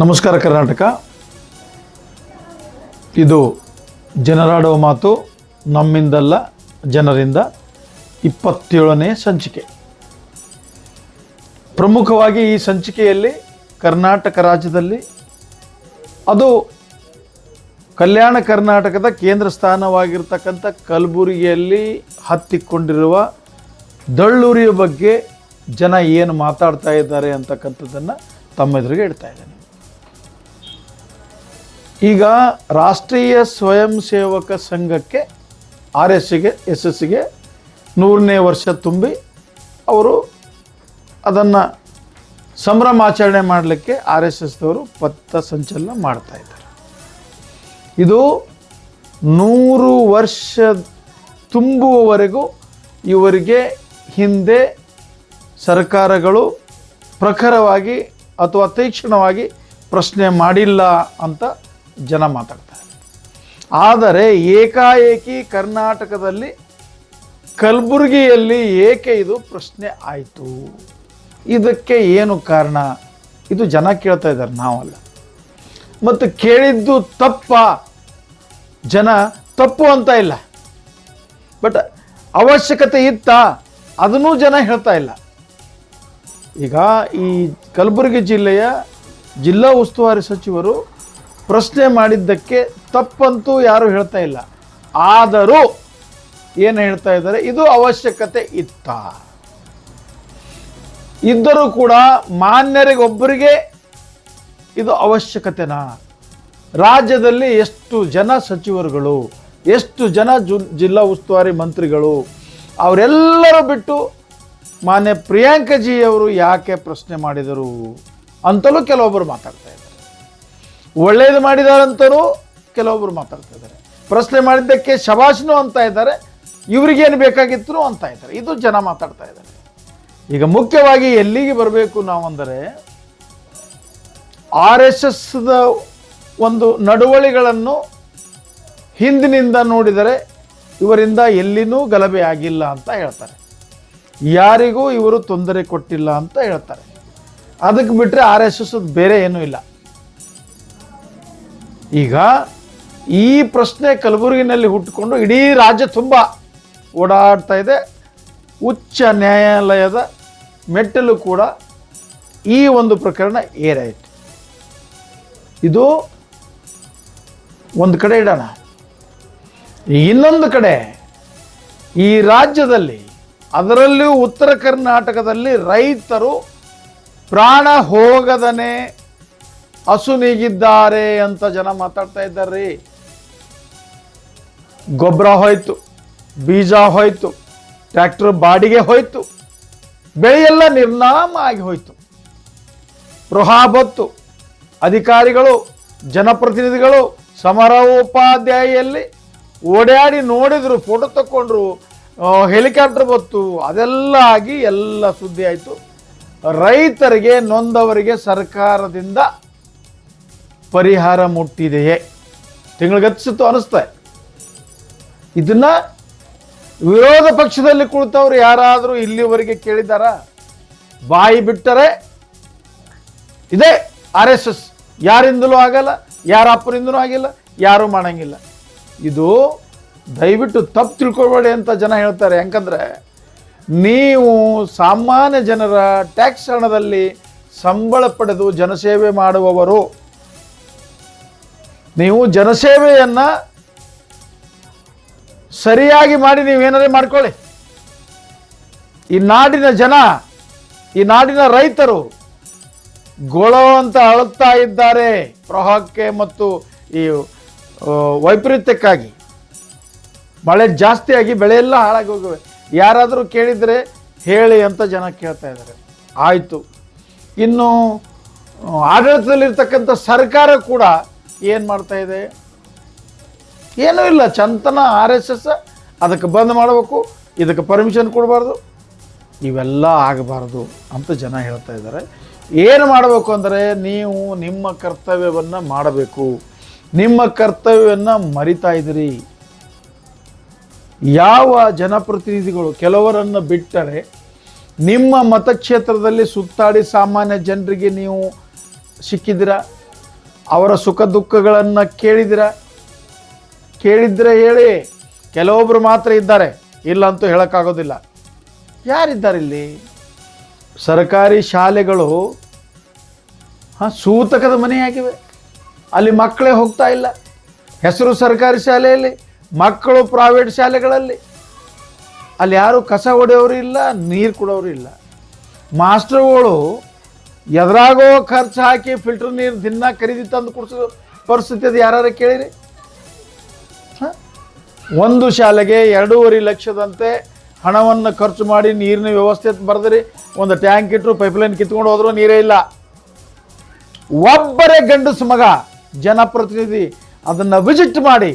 ನಮಸ್ಕಾರ ಕರ್ನಾಟಕ. ಇದು ಜನರಾಡುವ ಮಾತು, ನಮ್ಮಿಂದಲ್ಲ ಜನರಿಂದ ಇಪ್ಪತ್ತೇಳನೇ ಸಂಚಿಕೆ. ಪ್ರಮುಖವಾಗಿ ಈ ಸಂಚಿಕೆಯಲ್ಲಿ ಕರ್ನಾಟಕ ರಾಜ್ಯದಲ್ಲಿ ಅದು ಕಲ್ಯಾಣ ಕರ್ನಾಟಕದ ಕೇಂದ್ರ ಸ್ಥಾನವಾಗಿರ್ತಕ್ಕಂಥ ಕಲಬುರಗಿಯಲ್ಲಿ ಹತ್ತಿಕೊಂಡಿರುವ ದಳ್ಳೂರಿಯ ಬಗ್ಗೆ ಜನ ಏನು ಮಾತಾಡ್ತಾ ಇದ್ದಾರೆ ಅಂತಕ್ಕಂಥದ್ದನ್ನು ತಮ್ಮೆದುರಿಗೆ ಇಡ್ತಾ ಇದ್ದೇನೆ. ಈಗ ರಾಷ್ಟ್ರೀಯ ಸ್ವಯಂ ಸೇವಕ ಸಂಘಕ್ಕೆ ಆರ್ ಎಸ್ಸಿಗೆ, ಎಸ್ ಎಸ್ಸಿಗೆ ನೂರನೇ ವರ್ಷ ತುಂಬಿ ಅವರು ಅದನ್ನು ಸಂಭ್ರಮಾಚರಣೆ ಮಾಡಲಿಕ್ಕೆ ಆರ್ ಎಸ್ ಎಸ್ದವರು ಪಥ ಸಂಚಲನ ಮಾಡ್ತಾ ಇದ್ದಾರೆ. ಇದು ನೂರು ವರ್ಷ ತುಂಬುವವರೆಗೂ ಇವರಿಗೆ ಹಿಂದೆ ಸರ್ಕಾರಗಳು ಪ್ರಖರವಾಗಿ ಅಥವಾ ತೀಕ್ಷ್ಣವಾಗಿ ಪ್ರಶ್ನೆ ಮಾಡಿಲ್ಲ ಅಂತ ಜನ ಮಾತಾಡ್ತಾರೆ. ಆದರೆ ಏಕಾಏಕಿ ಕರ್ನಾಟಕದಲ್ಲಿ ಕಲಬುರಗಿಯಲ್ಲಿ ಏಕೆ ಇದು ಪ್ರಶ್ನೆ ಆಯಿತು? ಇದಕ್ಕೆ ಏನು ಕಾರಣ? ಇದು ಜನ ಕೇಳ್ತಾ ಇದ್ದಾರೆ, ನಾವಲ್ಲ. ಮತ್ತು ಕೇಳಿದ್ದು ತಪ್ಪ. ಜನ ತಪ್ಪು ಅಂತ ಇಲ್ಲ. ಬಟ್ ಅವಶ್ಯಕತೆ ಇತ್ತ? ಅದನ್ನೂ ಜನ ಹೇಳ್ತಾ ಇಲ್ಲ. ಈಗ ಈ ಕಲಬುರಗಿ ಜಿಲ್ಲೆಯ ಜಿಲ್ಲಾ ಉಸ್ತುವಾರಿ ಸಚಿವರು ಪ್ರಶ್ನೆ ಮಾಡಿದ್ದಕ್ಕೆ ತಪ್ಪಂತೂ ಯಾರು ಹೇಳ್ತಾ ಇಲ್ಲ. ಆದರೂ ಏನು ಹೇಳ್ತಾ ಇದ್ದಾರೆ? ಇದು ಅವಶ್ಯಕತೆ ಇತ್ತ. ಇದ್ದರೂ ಕೂಡ ಮಾನ್ಯರಿಗೊಬ್ಬರಿಗೆ ಇದು ಅವಶ್ಯಕತೆನಾ? ರಾಜ್ಯದಲ್ಲಿ ಎಷ್ಟು ಜನ ಸಚಿವರುಗಳು, ಎಷ್ಟು ಜನ ಜು, ಜಿಲ್ಲಾ ಉಸ್ತುವಾರಿ ಮಂತ್ರಿಗಳು, ಅವರೆಲ್ಲರೂ ಬಿಟ್ಟು ಮಾನ್ಯ ಪ್ರಿಯಾಂಕಜಿ ಅವರು ಯಾಕೆ ಪ್ರಶ್ನೆ ಮಾಡಿದರು ಅಂತಲೂ ಕೆಲವೊಬ್ಬರು ಮಾತಾಡ್ತಾ ಇದ್ದಾರೆ. ಒಳ್ಳೇದು ಮಾಡಿದಾರಂತರೂ ಕೆಲವೊಬ್ಬರು ಮಾತಾಡ್ತಾ ಇದ್ದಾರೆ. ಪ್ರಶ್ನೆ ಮಾಡಿದ್ದಕ್ಕೆ ಶಬಾಷ್ನು ಅಂತ ಇದ್ದಾರೆ, ಇವ್ರಿಗೇನು ಬೇಕಾಗಿತ್ತು ಅಂತ ಇದ್ದಾರೆ. ಇದು ಜನ ಮಾತಾಡ್ತಾ ಇದ್ದಾರೆ. ಈಗ ಮುಖ್ಯವಾಗಿ ಎಲ್ಲಿಗೆ ಬರಬೇಕು ನಾವಂದರೆ, ಆರ್ ಎಸ್ ಎಸ್ದ ಒಂದು ನಡವಳಿಗಳನ್ನು ಹಿಂದಿನಿಂದ ನೋಡಿದರೆ ಇವರಿಂದ ಎಲ್ಲಿನೂ ಗಲಭೆ ಆಗಿಲ್ಲ ಅಂತ ಹೇಳ್ತಾರೆ. ಯಾರಿಗೂ ಇವರು ತೊಂದರೆ ಕೊಟ್ಟಿಲ್ಲ ಅಂತ ಹೇಳ್ತಾರೆ. ಅದಕ್ಕೆ ಬಿಟ್ಟರೆ ಆರ್ ಎಸ್ ಎಸ್ ಬೇರೆ ಏನೂ ಇಲ್ಲ. ಈಗ ಈ ಪ್ರಶ್ನೆ ಕಲಬುರಗಿನಲ್ಲಿ ಹುಟ್ಟುಕೊಂಡು ಇಡೀ ರಾಜ್ಯ ತುಂಬ ಓಡಾಡ್ತಾ ಇದೆ. ಉಚ್ಚ ನ್ಯಾಯಾಲಯದ ಮೆಟ್ಟಲು ಕೂಡ ಈ ಒಂದು ಪ್ರಕರಣ ಏರಾಯಿತು. ಇದು ಒಂದು ಕಡೆ ಇಡೋಣ. ಇನ್ನೊಂದು ಕಡೆ ಈ ರಾಜ್ಯದಲ್ಲಿ ಅದರಲ್ಲೂ ಉತ್ತರ ಕರ್ನಾಟಕದಲ್ಲಿ ರೈತರು ಪ್ರಾಣ ಹೋಗದನೆ ಹಸುನೀಗಿದ್ದಾರೆ ಅಂತ ಜನ ಮಾತಾಡ್ತಾ ಇದ್ದಾರೆ ಗೊಬ್ಬರ ಹೋಯ್ತು, ಬೀಜ ಹೋಯ್ತು, ಟ್ರ್ಯಾಕ್ಟರ್ ಬಾಡಿಗೆ ಹೋಯ್ತು, ಬೆಳೆಯೆಲ್ಲ ನಿರ್ನಾಮ ಆಗಿ ಹೋಯ್ತು ಪ್ರಹಾಬತ್ತು ಅಧಿಕಾರಿಗಳು, ಜನಪ್ರತಿನಿಧಿಗಳು ಸಮರೋಪಾಧ್ಯಾಯಿಯಲ್ಲಿ ಓಡಾಡಿ ನೋಡಿದ್ರು, ಫೋಟೋ ತಕ್ಕೊಂಡ್ರು ಹೆಲಿಕಾಪ್ಟರ್ ಬತ್ತು ಅದೆಲ್ಲ ಆಗಿ ಎಲ್ಲ ಸುದ್ದಿ ಆಯಿತು. ರೈತರಿಗೆ ನೊಂದವರಿಗೆ ಸರ್ಕಾರದಿಂದ ಪರಿಹಾರ ಮುಟ್ಟಿದೆಯೇ? ತಿಂಗಳಿಗತ್ತಿಸಿತ್ತು ಅನಿಸ್ತಾ. ಇದನ್ನ ವಿರೋಧ ಪಕ್ಷದಲ್ಲಿ ಕುಳಿತವ್ರು ಯಾರಾದರೂ ಇಲ್ಲಿವರೆಗೆ ಕೇಳಿದಾರ ಬಾಯಿ ಬಿಟ್ಟರೆ ಇದೇ ಆರ್ ಎಸ್ ಎಸ್. ಯಾರಿಂದಲೂ ಆಗಲ್ಲ, ಯಾರ ಅಪ್ಪರಿಂದಲೂ ಆಗಿಲ್ಲ, ಯಾರೂ ಮಾಡಂಗಿಲ್ಲ. ಇದು ದಯವಿಟ್ಟು ತಪ್ಪು ತಿಳ್ಕೊಬೇಡಿ ಅಂತ ಜನ ಹೇಳ್ತಾರೆ. ಯಾಕಂದ್ರೆ ನೀವು ಸಾಮಾನ್ಯ ಜನರ ಟ್ಯಾಕ್ಸ್ ಹಣದಲ್ಲಿ ಸಂಬಳ ಪಡೆದು ಜನಸೇವೆ ಮಾಡುವವರು ನೀವು ಜನಸೇವೆಯನ್ನು ಸರಿಯಾಗಿ ಮಾಡಿ ನೀವೇನಾರೇ ಮಾಡ್ಕೊಳ್ಳಿ. ಈ ನಾಡಿನ ಜನ, ಈ ನಾಡಿನ ರೈತರು ಗೊಳೋ ಅಂತ ಅಳುತ್ತಾ ಇದ್ದಾರೆ ಪ್ರವಾಹಕ್ಕೆ ಮತ್ತು ಈ ವೈಪರೀತ್ಯಕ್ಕಾಗಿ. ಮಳೆ ಜಾಸ್ತಿಯಾಗಿ ಬೆಳೆ ಎಲ್ಲ ಹಾಳಾಗಿ ಹೋಗಿವೆ. ಯಾರಾದರೂ ಕೇಳಿದರೆ ಹೇಳಿ ಅಂತ ಜನ ಕೇಳ್ತಾ ಇದ್ದಾರೆ. ಆಯಿತು. ಇನ್ನು ಆಡಳಿತದಲ್ಲಿರ್ತಕ್ಕಂಥ ಸರ್ಕಾರ ಕೂಡ ಏನು ಇದೆ? ಏನೂ ಇಲ್ಲ, ಚಂತನ ಆರ್ ಎಸ್ ಎಸ್, ಅದಕ್ಕೆ ಬಂದ್ ಮಾಡಬೇಕು, ಇದಕ್ಕೆ ಪರ್ಮಿಷನ್ ಕೊಡಬಾರ್ದು, ಇವೆಲ್ಲ ಆಗಬಾರ್ದು ಅಂತ ಜನ ಹೇಳ್ತಾ ಇದ್ದಾರೆ. ಏನು ಮಾಡಬೇಕು ಅಂದರೆ, ನೀವು ನಿಮ್ಮ ಕರ್ತವ್ಯವನ್ನು ಮಾಡಬೇಕು. ನಿಮ್ಮ ಕರ್ತವ್ಯವನ್ನು ಮರಿತಾ ಇದ್ದೀರಿ. ಯಾವ ಜನಪ್ರತಿನಿಧಿಗಳು, ಕೆಲವರನ್ನು ಬಿಟ್ಟರೆ, ನಿಮ್ಮ ಮತಕ್ಷೇತ್ರದಲ್ಲಿ ಸುತ್ತಾಡಿ ಸಾಮಾನ್ಯ ಜನರಿಗೆ ನೀವು ಸಿಕ್ಕಿದ್ದೀರಾ? ಅವರ ಸುಖ ದುಃಖಗಳನ್ನು ಕೇಳಿದಿರ, ಕೇಳಿದ್ರೆ ಹೇಳಿ ಕೆಲವೊಬ್ಬರು ಮಾತ್ರ ಇದ್ದಾರೆ ಇಲ್ಲ ಅಂತೂ ಹೇಳೋಕ್ಕಾಗೋದಿಲ್ಲ. ಯಾರಿದ್ದಾರೆ ಇಲ್ಲಿ? ಸರ್ಕಾರಿ ಶಾಲೆಗಳು, ಹಾಂ, ಸೂತಕದ ಮನೆಯಾಗಿವೆ. ಅಲ್ಲಿ ಮಕ್ಕಳೇ ಹೋಗ್ತಾ ಇಲ್ಲ. ಹೆಸರು ಸರ್ಕಾರಿ ಶಾಲೆಯಲ್ಲಿ, ಮಕ್ಕಳು ಪ್ರೈವೇಟ್ ಶಾಲೆಗಳಲ್ಲಿ. ಅಲ್ಲಿ ಯಾರು ಕಸ ಹೊಡೆಯೋರು ಇಲ್ಲ, ನೀರು ಕೊಡೋರು ಇಲ್ಲ. ಮಾಸ್ಟರ್ಗಳು ಎದುರಾಗೋ ಖರ್ಚು ಹಾಕಿ ಫಿಲ್ಟರ್ ನೀರು ದಿನ ಖರೀದಿ ತಂದು ಕುಡಿಸೋ ಪರಿಸ್ಥಿತಿ ಅದು ಯಾರು ಕೇಳಿರಿ? ಒಂದು ಶಾಲೆಗೆ ಎರಡೂವರೆ ಲಕ್ಷದಂತೆ ಹಣವನ್ನು ಖರ್ಚು ಮಾಡಿ ನೀರಿನ ವ್ಯವಸ್ಥೆ ಬರೆದ್ರಿ. ಒಂದು ಟ್ಯಾಂಕ್ ಇಟ್ಟರು ಪೈಪ್ಲೈನ್ ಕಿತ್ಕೊಂಡು ಹೋದ್ರು ನೀರೇ ಇಲ್ಲ. ಒಬ್ಬರೇ ಗಂಡಸು ಮಗ, ಜನಪ್ರತಿನಿಧಿ ಅದನ್ನು ವಿಸಿಟ್ ಮಾಡಿ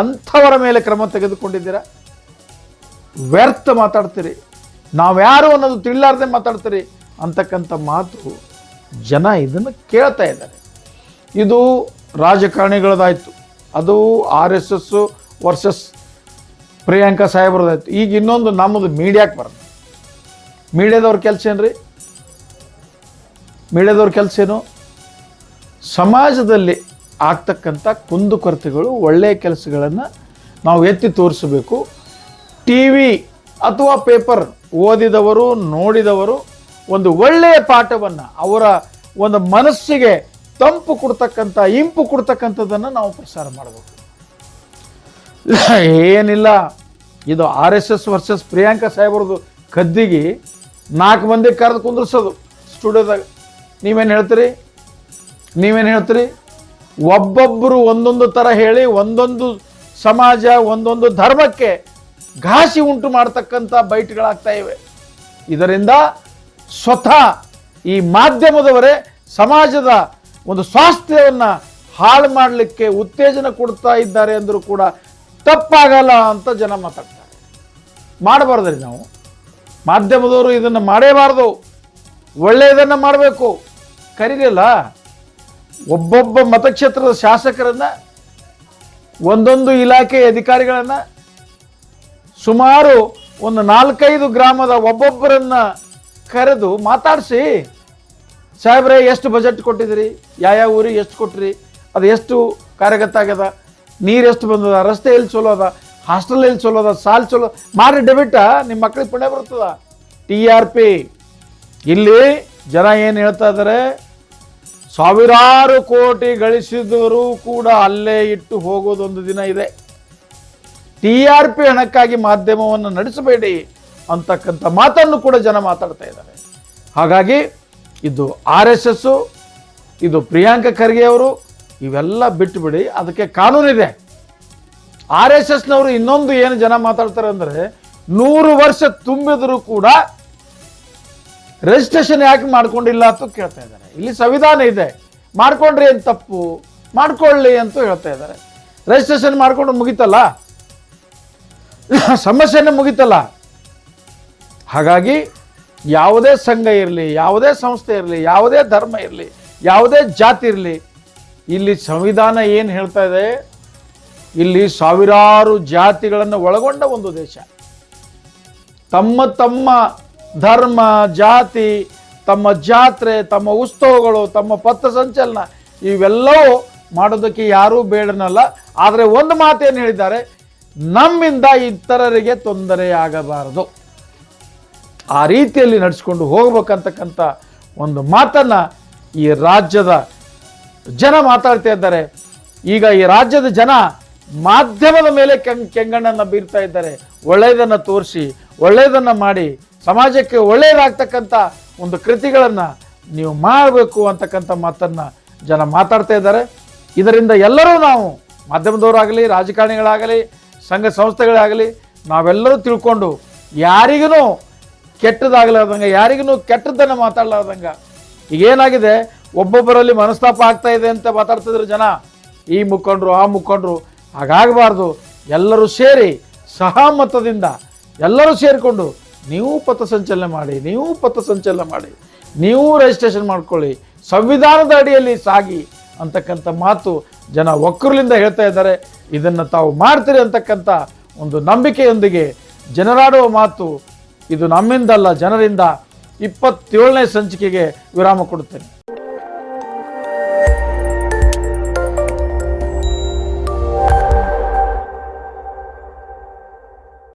ಅಂಥವರ ಮೇಲೆ ಕ್ರಮ ತೆಗೆದುಕೊಂಡಿದ್ದೀರಾ? ವ್ಯರ್ಥ ಮಾತಾಡ್ತೀರಿ. ನಾವ್ಯಾರು ಅನ್ನೋದು ತಿಳಿಲಾರ್ದೆ ಮಾತಾಡ್ತೀರಿ. ಅಂತಕ್ಕಂಥ ಮಾತು ಜನ ಇದನ್ನು ಕೇಳ್ತಾ ಇದ್ದಾರೆ. ಇದು ರಾಜಕಾರಣಿಗಳದಾಯಿತು ಅದು R S S versus Priyanka ಸಾಹೇಬ್ರದಾಯ್ತು ಈಗ ಇನ್ನೊಂದು ನಮ್ಮದು ಮೀಡಿಯಾಕ್ಕೆ ಬರ್ತದೆ ಮೀಡಿಯಾದವ್ರ ಕೆಲಸ ಏನ್ರಿ? ಮೀಡಿಯಾದವ್ರ ಕೆಲಸ ಏನು? ಸಮಾಜದಲ್ಲಿ ಆಗ್ತಕ್ಕಂಥ ಕುಂದುಕೊರತೆಗಳು ಒಳ್ಳೆಯ ಕೆಲಸಗಳನ್ನು ನಾವು ಎತ್ತಿ ತೋರಿಸಬೇಕು. ಟಿ ವಿ ಅಥವಾ ಪೇಪರ್ ಓದಿದವರು, ನೋಡಿದವರು ಒಂದು ಒಳ್ಳೆಯ ಪಾಠವನ್ನು, ಅವರ ಒಂದು ಮನಸ್ಸಿಗೆ ತಂಪು ಕೊಡ್ತಕ್ಕಂಥ, ಇಂಪು ಕೊಡ್ತಕ್ಕಂಥದ್ದನ್ನು ನಾವು ಪ್ರಸಾರ ಮಾಡಬೇಕು ಏನಿಲ್ಲ, ಇದು R S S versus Priyanka ಸಾಹೇಬ್ರದ್ದು ಕದ್ದಿಗೆ ನಾಲ್ಕು ಮಂದಿ ಕರೆದು ಕುಂದ್ರಿಸೋದು. ಸ್ಟುಡಿಯೋದಾಗ ನೀವೇನು ಹೇಳ್ತೀರಿ? ನೀವೇನು ಹೇಳ್ತೀರಿ? ಒಬ್ಬೊಬ್ಬರು ಒಂದೊಂದು ಥರ ಹೇಳಿ, ಒಂದೊಂದು ಸಮಾಜ, ಒಂದೊಂದು ಧರ್ಮಕ್ಕೆ ಘಾಸಿ ಉಂಟು ಮಾಡ್ತಕ್ಕಂಥ ಬೈಟ್ಗಳಾಗ್ತಾ ಇವೆ. ಇದರಿಂದ ಸ್ವತಃ ಈ ಮಾಧ್ಯಮದವರೇ ಸಮಾಜದ ಒಂದು ಸ್ವಾಸ್ಥ್ಯವನ್ನು ಹಾಳು ಮಾಡಲಿಕ್ಕೆ ಉತ್ತೇಜನ ಕೊಡ್ತಾ ಇದ್ದಾರೆ ಅಂದರೂ ಕೂಡ ತಪ್ಪಾಗಲ್ಲ ಅಂತ ಜನ ಮಾತಾಡ್ತಾರೆ. ಮಾಡಬಾರ್ದ್ರಿ ನಾವು. ಮಾಧ್ಯಮದವರು ಇದನ್ನು ಮಾಡೇಬಾರ್ದು. ಒಳ್ಳೆಯದನ್ನು ಮಾಡಬೇಕು. ಕರೀಲಿಲ್ಲ. ಒಬ್ಬೊಬ್ಬ ಮತಕ್ಷೇತ್ರದ ಶಾಸಕರನ್ನು, ಒಂದೊಂದು ಇಲಾಖೆ ಅಧಿಕಾರಿಗಳನ್ನು ಸುಮಾರು ಒಂದು ನಾಲ್ಕೈದು ಗ್ರಾಮದ ಒಬ್ಬೊಬ್ಬರನ್ನ ಕರೆದು ಮಾತಾಡಿಸಿ. ಸಾಹೇಬ್ರೆ, ಎಷ್ಟು ಬಜೆಟ್ ಕೊಟ್ಟಿದ್ದೀರಿ? ಯಾವ ಊರಿಗೆ ಎಷ್ಟು ಕೊಟ್ರಿ? ಅದು ಎಷ್ಟು ಕಾರ್ಯಗತ ಆಗ್ಯದ? ನೀರು ಎಷ್ಟು ಬಂದದ? ರಸ್ತೆ ಎಲ್ಲಿ ಚಲೋ ಅದ? ಹಾಸ್ಟೆಲ್ ಎಲ್ಲಿ ಚಲೋ ಅದ? ಸಾಲ್ ಚಲೋ ಮಾಡಿ ಡೆಬಿಟ ನಿಮ್ಮ ಮಕ್ಳಿಗೆ ಪುಣ್ಯ ಬರ್ತದ ಟಿ ಆರ್ ಪಿ ಇಲ್ಲಿ ಜನ ಏನು ಹೇಳ್ತಾ ಇದ್ದಾರೆ ಸಾವಿರಾರು ಕೋಟಿ ಗಳಿಸಿದವರು ಕೂಡ ಅಲ್ಲೇ ಇಟ್ಟು ಹೋಗೋದೊಂದು ದಿನ ಇದೆ. ಟಿ ಆರ್ ಪಿ ಹಣಕ್ಕಾಗಿ ಮಾಧ್ಯಮವನ್ನು ನಡೆಸಬೇಡಿ. ಅಂತಕ್ಕಂಥ ಮಾತನ್ನು ಕೂಡ ಜನ ಮಾತಾಡ್ತಾ ಇದ್ದಾರೆ. ಹಾಗಾಗಿ ಇದು ಆರ್ ಎಸ್ ಎಸ್ಸು, ಇದು ಪ್ರಿಯಾಂಕ ಖರ್ಗೆ ಅವರು, ಇವೆಲ್ಲ ಬಿಟ್ಟುಬಿಡಿ ಅದಕ್ಕೆ ಕಾನೂನಿದೆ ಆರ್ ಎಸ್ ಎಸ್ನವರು ಇನ್ನೊಂದು ಏನು ಜನ ಮಾತಾಡ್ತಾರೆ ಅಂದರೆ, ನೂರು ವರ್ಷ ತುಂಬಿದರೂ ಕೂಡ ರಿಜಿಸ್ಟ್ರೇಷನ್ ಯಾಕೆ ಮಾಡ್ಕೊಂಡಿಲ್ಲ ಅಂತ ಕೇಳ್ತಾ ಇದ್ದಾರೆ. ಇಲ್ಲಿ ಸಂವಿಧಾನ ಇದೆ. ಮಾಡ್ಕೊಂಡ್ರಿ ಏನು ತಪ್ಪು, ಮಾಡ್ಕೊಳ್ಳಿ ಅಂತ ಹೇಳ್ತಾ ಇದ್ದಾರೆ. ರಿಜಿಸ್ಟ್ರೇಷನ್ ಮಾಡ್ಕೊಂಡು ಮುಗಿತಲ್ಲ? ಸಮಸ್ಯೆನೇ ಮುಗೀತಲ್ಲ? ಹಾಗಾಗಿ ಯಾವುದೇ ಸಂಘ ಇರಲಿ, ಯಾವುದೇ ಸಂಸ್ಥೆ ಇರಲಿ, ಯಾವುದೇ ಧರ್ಮ ಇರಲಿ, ಯಾವುದೇ ಜಾತಿ ಇರಲಿ, ಇಲ್ಲಿ ಸಂವಿಧಾನ ಏನು ಹೇಳ್ತಾ ಇದೆ? ಇಲ್ಲಿ ಸಾವಿರಾರು ಜಾತಿಗಳನ್ನು ಒಳಗೊಂಡ ಒಂದು ದೇಶ. ತಮ್ಮ ತಮ್ಮ ಧರ್ಮ, ಜಾತಿ, ತಮ್ಮ ಜಾತ್ರೆ, ತಮ್ಮ ಉತ್ಸವಗಳು, ತಮ್ಮ ಪಥ ಸಂಚಲನ ಇವೆಲ್ಲವೂ ಮಾಡೋದಕ್ಕೆ ಯಾರೂ ಬೇಡನಲ್ಲ. ಆದರೆ ಒಂದು ಮಾತೇನು ಹೇಳಿದ್ದಾರೆ? ನಮ್ಮಿಂದ ಇತರರಿಗೆ ತೊಂದರೆಯಾಗಬಾರದು ಆ ರೀತಿಯಲ್ಲಿ ನಡೆಸ್ಕೊಂಡು ಹೋಗ್ಬೇಕಂತಕ್ಕಂಥ ಒಂದು ಮಾತನ್ನು ಈ ರಾಜ್ಯದ ಜನ ಮಾತಾಡ್ತಾ ಇದ್ದಾರೆ. ಈಗ ಈ ರಾಜ್ಯದ ಜನ ಮಾಧ್ಯಮದ ಮೇಲೆ ಕೆಂಗ್ ಕೆಂಗಣ್ಣನ್ನು ಬೀರ್ತಾ ಇದ್ದಾರೆ. ಒಳ್ಳೆಯದನ್ನು ತೋರಿಸಿ, ಒಳ್ಳೆಯದನ್ನು ಮಾಡಿ, ಸಮಾಜಕ್ಕೆ ಒಳ್ಳೆಯದಾಗ್ತಕ್ಕಂಥ ಒಂದು ಕೃತಿಗಳನ್ನು ನೀವು ಮಾಡಬೇಕು ಅಂತಕ್ಕಂಥ ಮಾತನ್ನು ಜನ ಮಾತಾಡ್ತಾ ಇದ್ದಾರೆ. ಇದರಿಂದ ಎಲ್ಲರೂ ನಾವು ಮಾಧ್ಯಮದವರಾಗಲಿ, ರಾಜಕಾರಣಿಗಳಾಗಲಿ, ಸಂಘ ಸಂಸ್ಥೆಗಳಾಗಲಿ, ನಾವೆಲ್ಲರೂ ತಿಳ್ಕೊಂಡು ಯಾರಿಗೂ ಕೆಟ್ಟದಾಗಲಾರ್ದಂಗೆ, ಯಾರಿಗೂ ಕೆಟ್ಟದ್ದನ್ನು ಮಾತಾಡಲಾರ್ದಂಗೆ. ಈಗ ಏನಾಗಿದೆ? ಒಬ್ಬೊಬ್ಬರಲ್ಲಿ ಮನಸ್ತಾಪ ಆಗ್ತಾ ಇದೆ ಅಂತ ಮಾತಾಡ್ತಿದ್ರು ಜನ. ಈ ಮುಖಂಡರು, ಆ ಮುಖಂಡರು. ಹಾಗಾಗಬಾರ್ದು. ಎಲ್ಲರೂ ಸೇರಿ ಸಹಮತದಿಂದ ಎಲ್ಲರೂ ಸೇರಿಕೊಂಡು ನೀವು ಪಥಸಂಚಲನೆ ಮಾಡಿ, ನೀವು ಪಥಸಂಚಲನ ಮಾಡಿ, ನೀವು ರಿಜಿಸ್ಟ್ರೇಷನ್ ಮಾಡ್ಕೊಳ್ಳಿ, ಸಂವಿಧಾನದ ಅಡಿಯಲ್ಲಿ ಸಾಗಿ ಅಂತಕ್ಕಂಥ ಮಾತು ಜನ ಒಕ್ಕರಲಿಂದ ಹೇಳ್ತಾ ಇದ್ದಾರೆ. ಇದನ್ನು ತಾವು ಮಾಡ್ತೀರಿ ಅಂತಕ್ಕಂಥ ಒಂದು ನಂಬಿಕೆಯೊಂದಿಗೆ ಜನರಾಡುವ ಮಾತು ಇದು ನಮ್ಮಿಂದಲ್ಲ ಜನರಿಂದ ಇಪ್ಪತ್ತೇಳನೇ ಸಂಚಿಕೆಗೆ ವಿರಾಮ ಕೊಡುತ್ತೇನೆ.